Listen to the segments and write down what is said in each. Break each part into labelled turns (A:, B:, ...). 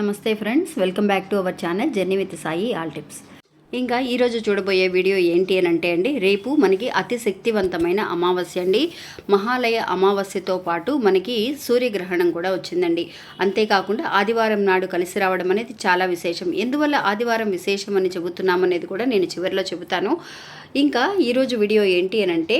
A: నమస్తే friends welcome back to our channel journey with Sai all tips. ఇంకా ఈరోజు చూడబోయే వీడియో ఏంటి అని అంటే అండి రేపు మనకి అతి శక్తివంతమైన అమావాస్య అండి. మహాలయ అమావాస్యతో పాటు మనకి సూర్యగ్రహణం కూడా వచ్చిందండి. అంతేకాకుండా ఆదివారం నాడు కలిసి రావడం అనేది చాలా విశేషం. ఎందువల్ల ఆదివారం విశేషం అని చెబుతున్నామనేది కూడా నేను చివరిలో చెబుతాను. ఇంకా ఈరోజు వీడియో ఏంటి అని అంటే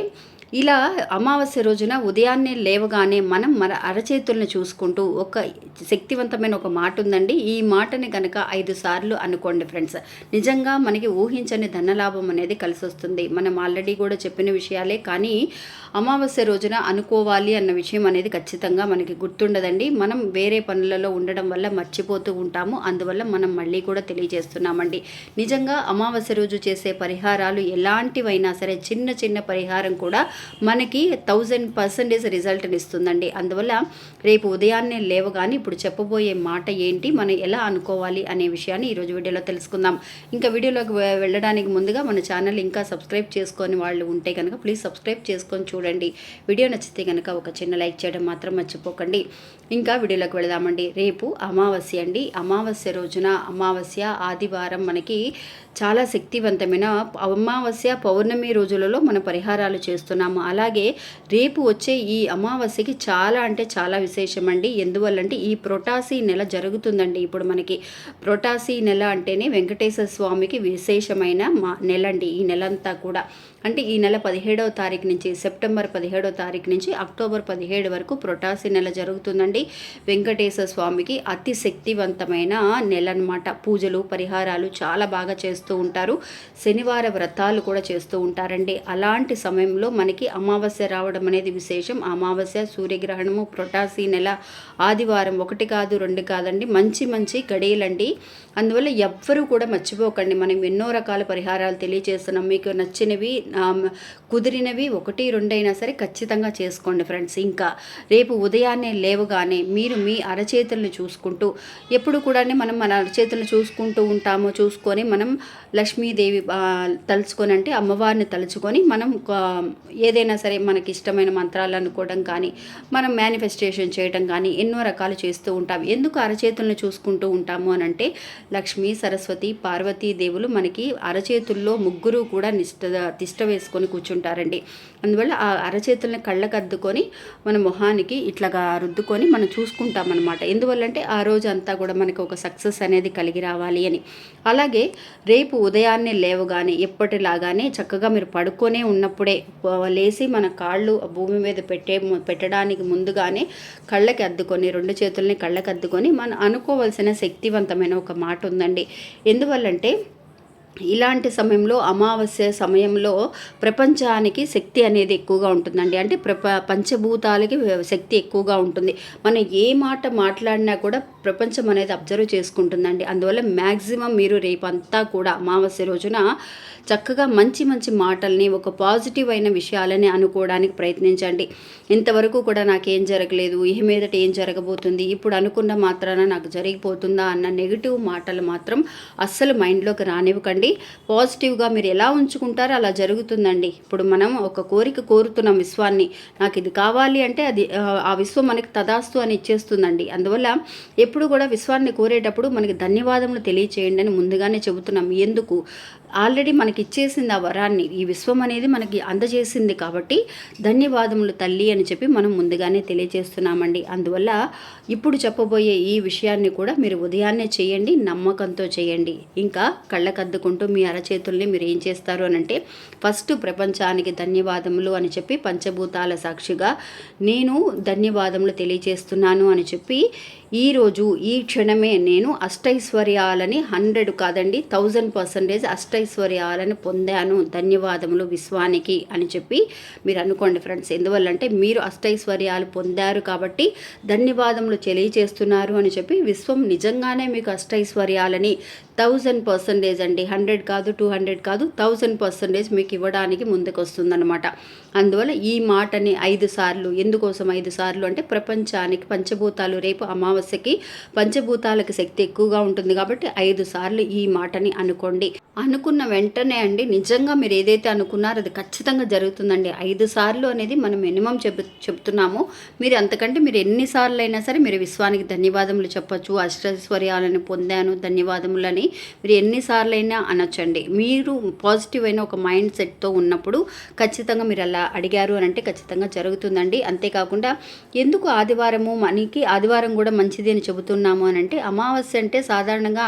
A: ఇలా అమావాస్య రోజున ఉదయాన్నే లేవగానే మనం మన అరచేతులను చూసుకుంటూ ఒక శక్తివంతమైన ఒక మాట ఉందండి ఈ మాటని కనుక ఐదు సార్లు అనుకోండి ఫ్రెండ్స్. నిజంగా మనకి ఊహించని ధనలాభం అనేది కలిసి వస్తుంది మనం ఆల్రెడీ కూడా చెప్పిన విషయాలే కానీ అమావాస్య రోజున అనుకోవాలి అన్న విషయం అనేది ఖచ్చితంగా మనకి గుర్తుండదండి. మనం వేరే పనులలో ఉండడం వల్ల మర్చిపోతూ ఉంటాము. అందువల్ల మనం మళ్ళీ కూడా తెలియజేస్తున్నామండి. నిజంగా అమావాస్య రోజు చేసే పరిహారాలు ఎలాంటివైనా సరే చిన్న చిన్న పరిహారం కూడా మనకి థౌజండ్ పర్సెంటేజ్ రిజల్ట్ని ఇస్తుందండి. అందువల్ల రేపు ఉదయాన్నే లేవగానే ఇప్పుడు చెప్పబోయే మాట ఏంటి మనం ఎలా అనుకోవాలి అనే విషయాన్ని ఈరోజు వీడియోలో తెలుసుకుందాం. ఇంకా వీడియోలోకి వెళ్ళడానికి ముందుగా మన ఛానల్ ఇంకా సబ్స్క్రైబ్ చేసుకొని వాళ్ళు ఉంటే కనుక ప్లీజ్ సబ్స్క్రైబ్ చేసుకొని చూడండి. వీడియో నచ్చితే కనుక ఒక చిన్న లైక్ చేయడం మాత్రం మర్చిపోకండి. ఇంకా వీడియోలోకి వెళదామండి. రేపు అమావాస్య అండి. అమావాస్య రోజున అమావాస్య ఆదివారం మనకి చాలా శక్తివంతమైన అమావాస్య పౌర్ణమి రోజులలో మన పరిహారాలు చేస్తున్నాం. చేస్తున్నాము. అలాగే రేపు వచ్చే ఈ అమావాస్యకి చాలా అంటే చాలా విశేషం అండి ఎందువల్లంటే ఈ ప్రొటాసి నెల జరుగుతుందండి. ఇప్పుడు మనకి ప్రొటాసి నెల అంటేనే వెంకటేశ్వర స్వామికి విశేషమైన మా నెల అండి ఈ నెలంతా కూడా అంటే ఈ నెల పదిహేడవ తారీఖు నుంచి సెప్టెంబర్ పదిహేడవ తారీఖు నుంచి అక్టోబర్ పదిహేడు వరకు ప్రొటాసి నెల జరుగుతుందండి. వెంకటేశ్వర స్వామికి అతి శక్తివంతమైన నెల అన్నమాట పూజలు పరిహారాలు చాలా బాగా చేస్తూ ఉంటారు. శనివార వ్రతాలు కూడా చేస్తూ ఉంటారండి. అలాంటి సమయంలో మనకి అమావాస్య రావడం అనేది విశేషం. అమావాస్య సూర్యగ్రహణము ప్రొటాసి నెల ఆదివారం ఒకటి కాదు రెండు కాదండి. మంచి మంచి గడియలండి అందువల్ల ఎవ్వరూ కూడా మర్చిపోకండి. మనం ఎన్నో రకాల పరిహారాలు తెలియజేస్తున్నాం మీకు నచ్చినవి కుదిరినవి ఒకటి రెండైనా సరే ఖచ్చితంగా చేసుకోండి ఫ్రెండ్స్. ఇంకా రేపు ఉదయాన్నే లేవగానే మీరు మీ అరచేతులను చూసుకుంటూ ఎప్పుడు కూడా మనం మన అరచేతులను చూసుకుంటూ ఉంటామో. చూసుకొని మనం లక్ష్మీదేవి తలుచుకొని అంటే అమ్మవారిని తలుచుకొని మనం ఏ ఏదైనా సరే మనకి ఇష్టమైన మంత్రాలు అనుకోవడం కానీ మనం మేనిఫెస్టేషన్ చేయడం కానీ ఎన్నో రకాలు చేస్తూ ఉంటాం. ఎందుకు అరచేతులను చూసుకుంటూ ఉంటాము అని అంటే లక్ష్మి సరస్వతి పార్వతీ దేవులు మనకి అరచేతుల్లో ముగ్గురు కూడా నిష్ట తిష్ట వేసుకొని కూర్చుంటారండి. అందువల్ల ఆ అరచేతులను కళ్ళకు అద్దుకొని మన మొహానికి ఇట్లాగా రుద్దుకొని మనం చూసుకుంటాం అనమాట ఎందువల్లంటే ఆ రోజు అంతా కూడా మనకు ఒక సక్సెస్ అనేది కలిగి రావాలి అని. అలాగే రేపు ఉదయాన్నే లేవగానే ఎప్పటిలాగానే చక్కగా మీరు పడుకొనే ఉన్నప్పుడే లేచి మన కాళ్ళు భూమి మీద పెట్టే పెట్టడానికి ముందుగానే కళ్ళకి అద్దుకొని రెండు చేతుల్ని కళ్ళకి అద్దుకొని మనం అనుకోవలసిన శక్తివంతమైన ఒక మాట ఉందండి. ఎందువల్లంటే ఇలాంటి సమయంలో అమావాస్య సమయంలో ప్రపంచానికి శక్తి అనేది ఎక్కువగా ఉంటుందండి. అంటే ప్రప పంచభూతాలకి శక్తి ఎక్కువగా ఉంటుంది. మనం ఏ మాట మాట్లాడినా కూడా ప్రపంచం అనేది అబ్జర్వ్ చేసుకుంటుందండి. అందువల్ల మ్యాక్సిమం మీరు రేపంతా కూడా అమావాస్య రోజున చక్కగా మంచి మంచి మాటల్ని ఒక పాజిటివ్ అయిన విషయాలని అనుకోవడానికి ప్రయత్నించండి. ఇంతవరకు కూడా నాకేం జరగలేదు ఈ మీదట ఏం జరగబోతుంది ఇప్పుడు అనుకున్న మాత్రాన నాకు జరిగిపోతుందా అన్న నెగిటివ్ మాటలు మాత్రం అస్సలు మైండ్లోకి రానివ్వకండి. పాజిటివ్గా మీరు ఎలా ఉంచుకుంటారో అలా జరుగుతుందండి. ఇప్పుడు మనం ఒక కోరిక కోరుతున్నాం విశ్వాన్ని. నాకు ఇది కావాలి అంటే అది ఆ, ఆ విశ్వం మనకి తదాస్తు అని ఇచ్చేస్తుందండి. అందువల్ల ఎప్పుడు కూడా విశ్వాన్ని కోరేటప్పుడు మనకి ధన్యవాదములు తెలియచేయండి అని ముందుగానే చెబుతున్నాం. ఎందుకు? ఆల్రెడీ మనకి ఇచ్చేసింది ఆ వరాన్ని. ఈ విశ్వం అనేది మనకి అందజేసింది కాబట్టి ధన్యవాదములు తల్లి అని చెప్పి మనం ముందుగానే తెలియజేస్తున్నామండి. అందువల్ల ఇప్పుడు చెప్పబోయే ఈ విషయాన్ని కూడా మీరు ఉదయాన్నే చేయండి నమ్మకంతో చేయండి. ఇంకా కళ్ళకద్దుకుంటూ మీ అరచేతుల్ని మీరు ఏం చేస్తారు అని అంటే ఫస్ట్ ప్రపంచానికి ధన్యవాదములు అని చెప్పి పంచభూతాల సాక్షిగా నేను ధన్యవాదములు తెలియజేస్తున్నాను అని చెప్పి ఈరోజు ఈ క్షణమే నేను అష్టైశ్వర్యాలని హండ్రెడ్ కాదండి థౌజండ్ పర్సెంటేజ్ అష్టైశ్వర్యాలని పొందాను. ధన్యవాదములు విశ్వానికి అని చెప్పి మీరు అనుకోండి ఫ్రెండ్స్. ఎందువల్లంటే మీరు అష్టైశ్వర్యాలు పొందారు కాబట్టి ధన్యవాదములు తెలియజేస్తున్నారు అని చెప్పి విశ్వం నిజంగానే మీకు అష్టైశ్వర్యాలని థౌజండ్ పర్సెంటేజ్ అండి. హండ్రెడ్ కాదు టూ హండ్రెడ్ కాదు థౌజండ్ పర్సెంటేజ్ మీకు ఇవ్వడానికి ముందుకు వస్తుందన్నమాట అందువల్ల ఈ మాటని ఐదు సార్లు ఎందుకోసం ఐదు సార్లు అంటే ప్రపంచానికి పంచభూతాలు రేపు అమావాస్య అమావాస్యకి పంచభూతాలకు శక్తి ఎక్కువగా ఉంటుంది కాబట్టి ఐదు సార్లు ఈ మాటని అనుకోండి. అనుకున్న వెంటనే అండి నిజంగా మీరు ఏదైతే అనుకున్నారో అది ఖచ్చితంగా జరుగుతుందండి. ఐదు సార్లు అనేది మనం మినిమం చెబు చెప్తున్నాము. మీరు అంతకంటే మీరు ఎన్నిసార్లు అయినా సరే మీరు విశ్వానికి ధన్యవాదములు చెప్పొచ్చు. అష్టైశ్వర్యాలను పొందాను ధన్యవాదములని. మీరు ఎన్నిసార్లు అయినా అనొచ్చండి. మీరు పాజిటివ్ అయిన ఒక మైండ్ సెట్తో ఉన్నప్పుడు ఖచ్చితంగా మీరు అలా అడిగారు అని అంటే ఖచ్చితంగా జరుగుతుందండి. అంతేకాకుండా ఎందుకు ఆదివారము మనకి ఆదివారం కూడా మంచి మంచిది అని చెబుతున్నాము అని అంటే అమావాస్య అంటే సాధారణంగా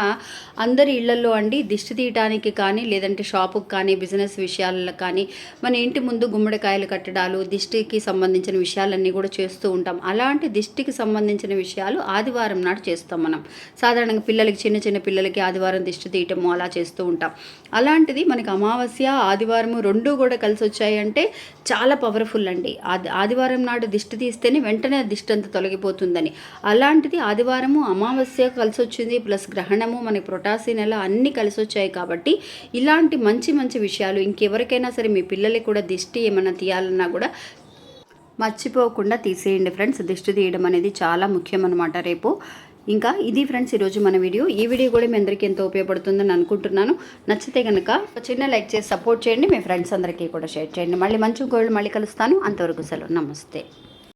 A: అందరి ఇళ్ళలో అండి దిష్టి తీయటానికి కానీ లేదంటే షాపుకి కానీ బిజినెస్ విషయాలలో కానీ మన ఇంటి ముందు గుమ్మడికాయలు కట్టడాలు దిష్టికి సంబంధించిన విషయాలన్నీ కూడా చేస్తూ ఉంటాం. అలాంటి దిష్టికి సంబంధించిన విషయాలు ఆదివారం నాడు చేస్తాం మనం. సాధారణంగా పిల్లలకి చిన్న చిన్న పిల్లలకి ఆదివారం దిష్టి తీయటము అలా చేస్తూ ఉంటాం. అలాంటిది మనకి అమావాస్య ఆదివారము రెండు కూడా కలిసి వచ్చాయంటే చాలా పవర్ఫుల్ అండి. ఆది ఆదివారం నాడు దిష్టి తీస్తేనే వెంటనే దిష్టి అంతా తొలగిపోతుందని. అలాంటిది ఆదివారము అమావాస్య కలిసి వచ్చింది ప్లస్ గ్రహణము మనకి ప్రొటాసి నెల అన్నీ కలిసి వచ్చాయి కాబట్టి ఇలాంటి మంచి మంచి విషయాలు ఇంకెవరికైనా సరే మీ పిల్లలకి కూడా దిష్టి ఏమైనా తీయాలన్నా కూడా మర్చిపోకుండా తీసేయండి ఫ్రెండ్స్. దిష్టి తీయడం అనేది చాలా ముఖ్యం అనమాట రేపు. ఇంకా ఇది ఫ్రెండ్స్ ఈరోజు మన వీడియో. ఈ వీడియో కూడా మీ అందరికీ ఎంతో ఉపయోగపడుతుందని అనుకుంటున్నాను. నచ్చితే కనుక ఒక చిన్న లైక్ చేసి సపోర్ట్ చేయండి. మీ ఫ్రెండ్స్ అందరికీ కూడా షేర్ చేయండి. మళ్ళీ మంచి గోల్డ్ మళ్ళీ కలుస్తాను. అంతవరకు సెలవు. నమస్తే.